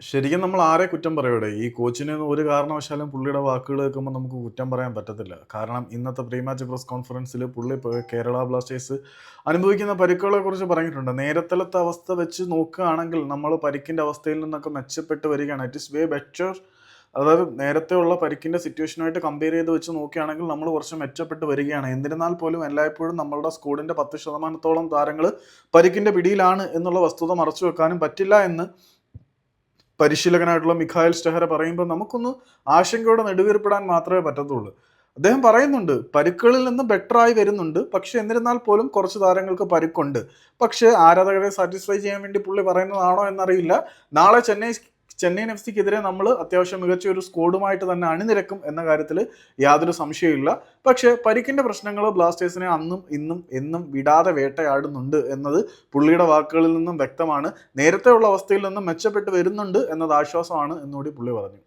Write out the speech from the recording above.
ശരിക്കും നമ്മൾ ആരെ കുറ്റം പറയൂടെ? ഈ കോച്ചിന് ഒരു കാരണവശാലും പുള്ളിയുടെ വാക്കുകൾ കേൾക്കുമ്പോൾ നമുക്ക് കുറ്റം പറയാൻ പറ്റത്തില്ല. കാരണം ഇന്നത്തെ പ്രീ മാച്ച് പ്രസ് കോൺഫറൻസിൽ പുള്ളി കേരള ബ്ലാസ്റ്റേഴ്സ് അനുഭവിക്കുന്ന പരിക്കുകളെ കുറിച്ച് പറഞ്ഞിട്ടുണ്ട്. നേരത്തലത്തെ അവസ്ഥ വെച്ച് നോക്കുകയാണെങ്കിൽ നമ്മൾ പരിക്കിന്റെ അവസ്ഥയിൽ നിന്നൊക്കെ മെച്ചപ്പെട്ട് വരികയാണ്. ഇറ്റ് ഇസ് വേ ബെറ്റർ അതായത് നേരത്തെ ഉള്ള പരിക്കിന്റെ സിറ്റുവേഷനുമായിട്ട് കമ്പയർ ചെയ്ത് വെച്ച് നോക്കുകയാണെങ്കിൽ നമ്മൾ കുറച്ച് മെച്ചപ്പെട്ട് വരികയാണ്. എന്നിരുന്നാൽ പോലും എല്ലായ്പ്പോഴും നമ്മളുടെ സ്കൂളിന്റെ പത്ത് ശതമാനത്തോളം താരങ്ങൾ പരിക്കിന്റെ പിടിയിലാണ് എന്നുള്ള വസ്തുത മറച്ചു വെക്കാനും പറ്റില്ല എന്ന് പരിശീലകനായിട്ടുള്ള മിഖായൽ സ്റ്റെഹര പറയുമ്പോൾ നമുക്കൊന്ന് ആശങ്കയോടെ നെടുവേർപ്പെടാൻ മാത്രമേ പറ്റത്തുള്ളൂ. അദ്ദേഹം പറയുന്നുണ്ട് പരുക്കുകളിൽ നിന്ന് ബെറ്ററായി വരുന്നുണ്ട്. പക്ഷെ എന്നിരുന്നാൽ പോലും കുറച്ച് താരങ്ങൾക്ക് പരുക്കുണ്ട്. പക്ഷേ ആരാധകരെ സാറ്റിസ്ഫൈ ചെയ്യാൻ വേണ്ടി പുള്ളി പറയുന്നതാണോ എന്നറിയില്ല. നാളെ ചെന്നൈ ചെന്നൈയിൻ എഫ് സിക്കെതിരെ നമ്മൾ അത്യാവശ്യം മികച്ച ഒരു സ്കോഡുമായിട്ട് തന്നെ അണിനിരക്കും എന്ന കാര്യത്തിൽ യാതൊരു സംശയമില്ല പക്ഷേ പരിക്കിന്റെ പ്രശ്നങ്ങൾ ബ്ലാസ്റ്റേഴ്സിനെ അന്നും ഇന്നും എന്നും വിടാതെ വേട്ടയാടുന്നുണ്ട് എന്നത് പുള്ളിയുടെ വാക്കുകളിൽ നിന്നും വ്യക്തമാണ്. നേരത്തെ ഉള്ള അവസ്ഥയിൽ നിന്നും മെച്ചപ്പെട്ട് വരുന്നുണ്ട് എന്നത് ആശ്വാസമാണ് എന്നുകൂടി പുള്ളി പറഞ്ഞു.